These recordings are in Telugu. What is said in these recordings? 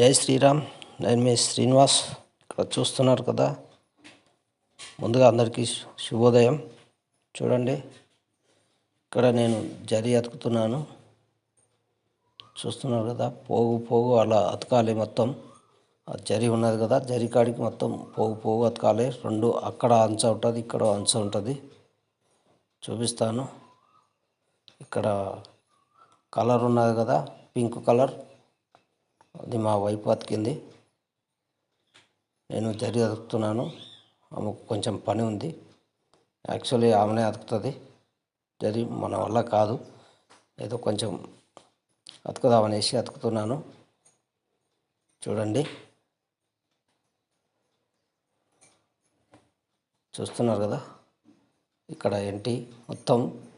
జై శ్రీరామ్. నేను మీ శ్రీనివాస్. ఇక్కడ చూస్తున్నారు కదా. ముందుగా అందరికీ శుభోదయం. చూడండి. ఇక్కడ నేను జరి అతుకుతున్నాను. చూస్తున్నారు కదా. పోగు పోగు అలా అతకాలి మొత్తం. ఆ జరి ఉన్నది కదా. జరి కాడికి మొత్తం పోగు పోగు అతకాలి. రెండు అక్కడ అంచ ఉంటుంది ఇక్కడ అంచ ఉంటుంది. చూపిస్తాను. ఇక్కడ కలర్ ఉన్నది కదా. Pink colour. అది మా వైపు అతికింది. నేను జరి అతుకుతున్నాను. ఆమెకు కొంచెం పని ఉంది. యాక్చువల్లీ ఆమెనే అతుకుతుంది. జరి మన వల్ల కాదు. ఏదో కొంచెం అతుకుదామనేసి అతుకుతున్నాను. చూడండి. చూస్తున్నారు కదా. ఇక్కడ ఏంటి? మొత్తం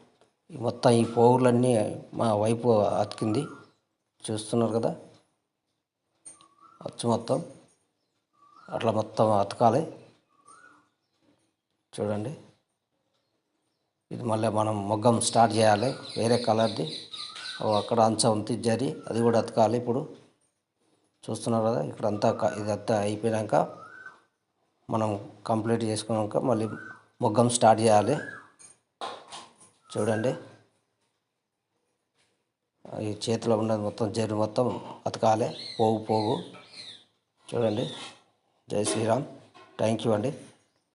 ఈ మొత్తం ఈ పోగులన్నీ మా వైపు అతికింది. చూస్తున్నారు కదా. అచ్చు మొత్తం. అట్లా మొత్తం అతకాలి. చూడండి. ఇది మళ్ళీ మనం మొగ్గం స్టార్ట్ చేయాలి. వేరే కలర్ది. అక్కడ అంచ ఉంది జరి అది కూడా అతకాలి ఇప్పుడు. చూస్తున్నారు కదా ఇక్కడ అంతా ఇది ఇదంతా అయిపోయాక మనం కంప్లీట్ చేసుకున్నాక మళ్ళీ మొగ్గం స్టార్ట్ చేయాలి. చూడండి. ఈ చేతిలో ఉన్నది మొత్తం జరి మొత్తం అతకాలి. పోగు పోగు చూడండి. జై శ్రీరామ్. థ్యాంక్ యూ అండి.